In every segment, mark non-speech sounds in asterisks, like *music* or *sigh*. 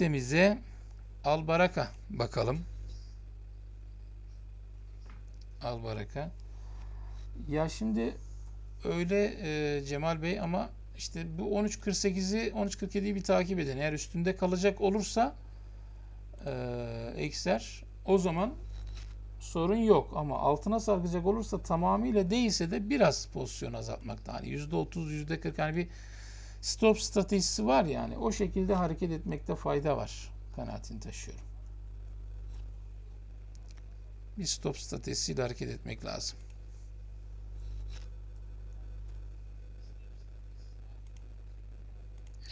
hissemize Albaraka bakalım. Albaraka. Ya şimdi öyle e, Cemal Bey ama işte bu 13.48'i 13.47'yi bir takip edin. Eğer üstünde kalacak olursa e, ekser o zaman sorun yok ama altına sarkacak olursa tamamıyla değilse de biraz pozisyon azaltmakta. Hani %30, %40 hani bir stop stratejisi var yani o şekilde hareket etmekte fayda var kanaatini taşıyorum. Bir stop stratejisiyle hareket etmek lazım.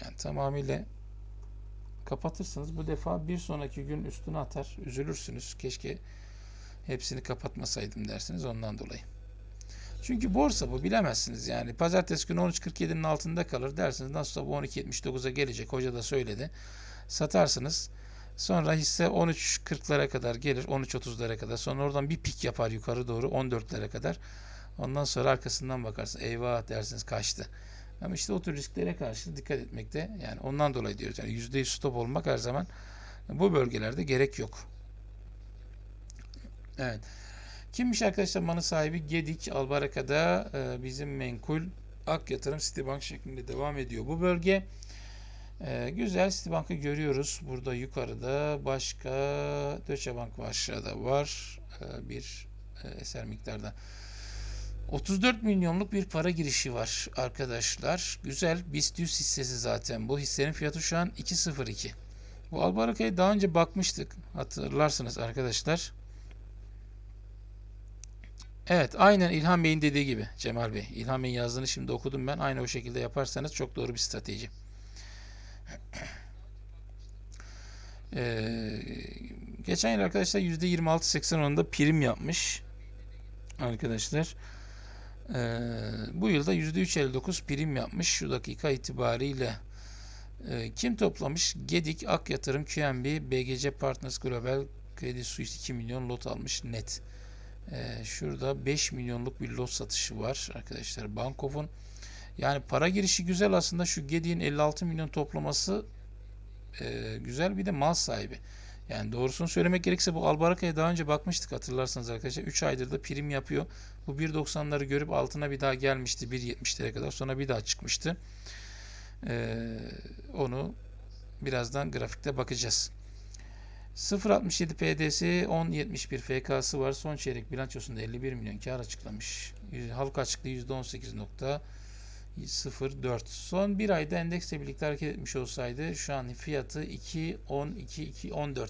Yani tamamıyla kapatırsınız. Bu defa bir sonraki gün üstüne atar. Üzülürsünüz. Keşke hepsini kapatmasaydım dersiniz ondan dolayı. Çünkü borsa bu bilemezsiniz yani. Pazartesi günü 13.47'nin altında kalır dersiniz. Nasıl olsa bu 12.79'a gelecek. Hoca da söyledi. Satarsınız. Sonra hisse 13.40'lara kadar gelir. 13.30'lara kadar. Sonra oradan bir pik yapar yukarı doğru 14'lere kadar. Ondan sonra arkasından bakarsın. Eyvah dersiniz kaçtı. Ama işte o tür risklere karşı dikkat etmekte yani ondan dolayı diyoruz. Yani %100 stop olmak her zaman bu bölgelerde gerek yok. Evet. Kimmiş arkadaşlar manı sahibi Gedik Albaraka'da e, bizim menkul Ak Yatırım Citibank şeklinde devam ediyor. Bu bölge e, güzel Citibank'ı görüyoruz. Burada yukarıda başka Deutsche Bank var aşağıda var. E, bir e, eser miktarda. 34 milyonluk bir para girişi var arkadaşlar. Güzel. BIST 100 hissesi zaten. Bu hissenin fiyatı şu an 2.02. Bu Albaraka'ya daha önce bakmıştık. Hatırlarsınız arkadaşlar. Evet aynen İlhan Bey'in dediği gibi Cemal Bey. İlhan Bey'in yazdığını şimdi okudum ben. Aynı o şekilde yaparsanız çok doğru bir strateji. *clears throat* Ee, geçen yıl arkadaşlar %26.80 oranında prim yapmış. Arkadaşlar. Ee, bu yılda %3.59 prim yapmış. Şu dakika itibariyle. Ee, kim toplamış? Gedik, Ak Yatırım, QNB, BGC Partners Global, Credit Suisse 2 milyon lot almış net. Ee, şurada 5 milyonluk bir lot satışı var arkadaşlar. Bankov'un yani para girişi güzel aslında. Şu Gedik'in 56 milyon toplaması e, güzel. Bir de mal sahibi. Yani doğrusunu söylemek gerekirse bu Albaraka'ya daha önce bakmıştık hatırlarsanız arkadaşlar. 3 aydır da prim yapıyor. Bu 1.90'ları görüp altına bir daha gelmişti 1.70'lere kadar. Sonra bir daha çıkmıştı. Ee, onu birazdan grafikte bakacağız. 0.67 PDS 10.71 FK'sı var. Son çeyrek bilançosunda 51 milyon kar açıklamış. Halka açıklığı %18.04. Son bir ayda endeksle birlikte hareket etmiş olsaydı şu an fiyatı 2.12 2.14.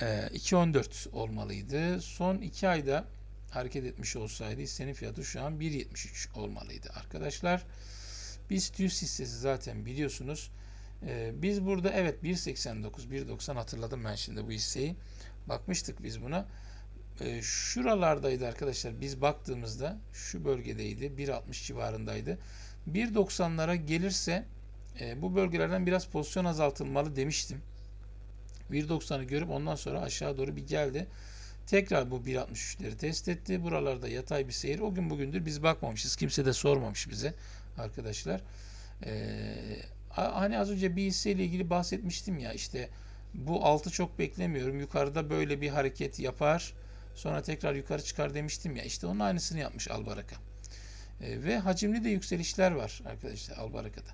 Ee, 2.14 olmalıydı. Son 2 ayda hareket etmiş olsaydı hissenin fiyatı şu an 1.73 olmalıydı arkadaşlar. BIST 100 hissesi zaten biliyorsunuz. Ee, biz burada evet 1.89 1.90 hatırladım ben şimdi bu hisseyi. Bakmıştık biz buna. Ee, şuralardaydı arkadaşlar biz baktığımızda şu bölgedeydi 1.60 civarındaydı. 1.90'lara gelirse e, bu bölgelerden biraz pozisyon azaltılmalı demiştim. 1.90'ı görüp ondan sonra aşağı doğru bir geldi. Tekrar bu 1.63'leri test etti. Buralarda yatay bir seyir. O gün bugündür biz bakmamışız. Kimse de sormamış bize arkadaşlar. Ee, hani az önce bir hisseyle ilgili bahsetmiştim ya işte bu altı çok beklemiyorum. Yukarıda böyle bir hareket yapar. Sonra tekrar yukarı çıkar demiştim ya. İşte onun aynısını yapmış Albaraka. Ee, ve hacimli de yükselişler var arkadaşlar Albaraka'da.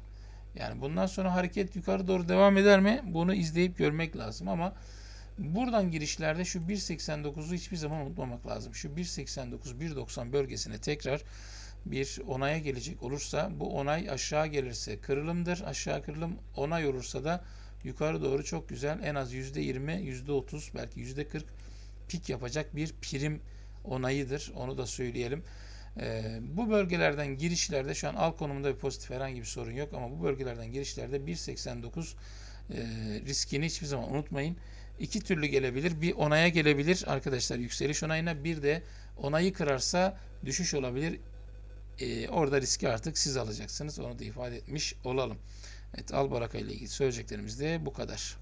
Yani bundan sonra hareket yukarı doğru devam eder mi? Bunu izleyip görmek lazım ama buradan girişlerde şu 1.89'u hiçbir zaman unutmamak lazım. Şu 1.89 1.90 bölgesine tekrar bir onaya gelecek olursa bu onay aşağı gelirse kırılımdır. Aşağı kırılım onay olursa da yukarı doğru çok güzel en az %20, %30 belki %40 pik yapacak bir prim onayıdır. Onu da söyleyelim. Ee, bu bölgelerden girişlerde şu an al konumunda bir pozitif herhangi bir sorun yok ama bu bölgelerden girişlerde 1.89 e, riskini hiçbir zaman unutmayın. İki türlü gelebilir. Bir onaya gelebilir arkadaşlar yükseliş onayına bir de onayı kırarsa düşüş olabilir. Ee, orada riski artık siz alacaksınız. Onu da ifade etmiş olalım. Evet Albaraka ile ilgili söyleyeceklerimiz de bu kadar.